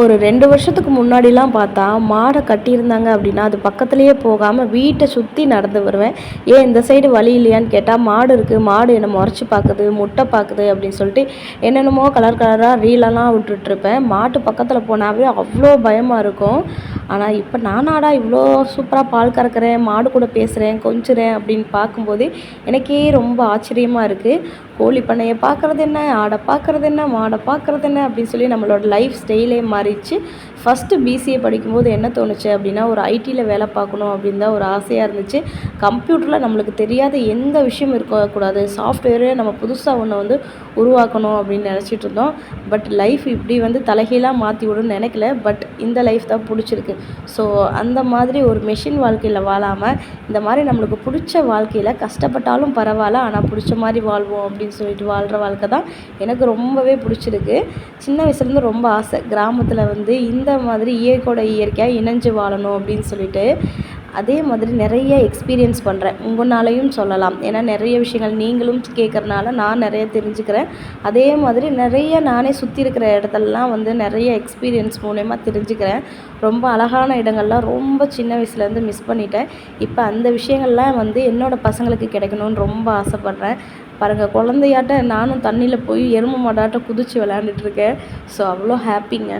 ஒரு ரெண்டு வருஷத்துக்கு முன்னாடிலாம் பார்த்தா மாடை கட்டியிருந்தாங்க அப்படின்னா அது பக்கத்துலேயே போகாமல் வீட்டை சுற்றி நடந்து வருவேன். ஏன் இந்த சைடு வழி இல்லையான்னு கேட்டால் மாடு இருக்குது மாடு என்னை முறைச்சி பார்க்குது முட்டை பார்க்குது அப்படின்னு சொல்லிட்டு என்னென்னமோ கலர் கலராக ரீலெல்லாம் விட்டுட்ருப்பேன் மாட்டு பக்கத்தில் போனாவே அவ்வளோ பயமாக இருக்கும். ஆனால் இப்போ நானாடா இவ்வளோ சூப்பராக பால் கறக்கிறேன் மாடு கூட பேசுகிறேன் கொஞ்சுறேன் அப்படின்னு பார்க்கும்போது எனக்கே ரொம்ப ஆச்சரியமாக இருக்குது கோழி பண்ணையை பார்க்குறது என்ன? ஆடை பார்க்குறது என்ன? மாடை பார்க்குறது என்ன? அப்படின்னு சொல்லி நம்மளோட லைஃப் ஸ்டைலே மாறிடுச்சு. ஃபஸ்ட்டு பிசிஏ படிக்கும்போது என்ன தோணுச்சு அப்படின்னா ஒரு ஐடியில் வேலை பார்க்கணும் அப்படின்னு தான் ஒரு ஆசையாக இருந்துச்சு. கம்ப்யூட்டரில் நம்மளுக்கு தெரியாத எந்த விஷயம் இருக்கக்கூடாது. சாஃப்ட்வேரே நம்ம புதுசாக ஒன்று வந்து உருவாக்கணும் அப்படின்னு நினச்சிட்டு இருந்தோம். பட் லைஃப் இப்படி வந்து தலைகீழாக மாற்றி விடுன்னு நினைக்கல. பட் இந்த லைஃப் தான் பிடிச்சிருக்கு. ஸோ அந்த மாதிரி ஒரு மெஷின் வாழ்க்கையில் வாழாமல் இந்த மாதிரி நம்மளுக்கு பிடிச்ச வாழ்க்கையில் கஷ்டப்பட்டாலும் பரவாயில்ல ஆனால் பிடிச்ச மாதிரி வாழ்வோம் அப்படின்னு சொல்லிட்டு வாழ்கிற வாழ்க்கை தான் எனக்கு ரொம்பவே பிடிச்சிருக்கு. சின்ன வயசுலேருந்து ரொம்ப ஆசை. கிராமத்தில் வந்து இந்த மாதிரி இயற்கையோட இயற்கையாக இணைஞ்சு வாழணும் அப்படின்னு சொல்லிட்டு. அதே மாதிரி நிறைய எக்ஸ்பீரியன்ஸ் பண்ணுறேன் உங்களாலையும் சொல்லலாம். ஏன்னா நிறைய விஷயங்கள் நீங்களும் கேட்குறனால நான் நிறைய தெரிஞ்சுக்கிறேன். அதே மாதிரி நிறைய நானே சுற்றி இருக்கிற இடத்துலலாம் வந்து நிறைய எக்ஸ்பீரியன்ஸ் மூலயமா தெரிஞ்சுக்கிறேன். ரொம்ப அழகான இடங்கள்லாம் ரொம்ப சின்ன வயசுலேருந்து மிஸ் பண்ணிட்டேன். இப்போ அந்த விஷயங்கள்லாம் வந்து என்னோடய பசங்களுக்கு கிடைக்கணும்னு ரொம்ப ஆசைப்பட்றேன். பாருங்கள் குழந்தையாட்ட நானும் தண்ணியில் போய் எருமை மாடாட்ட குதித்து விளையாண்டுட்ருக்கேன் ஸோ அவ்வளோ ஹாப்பிங்க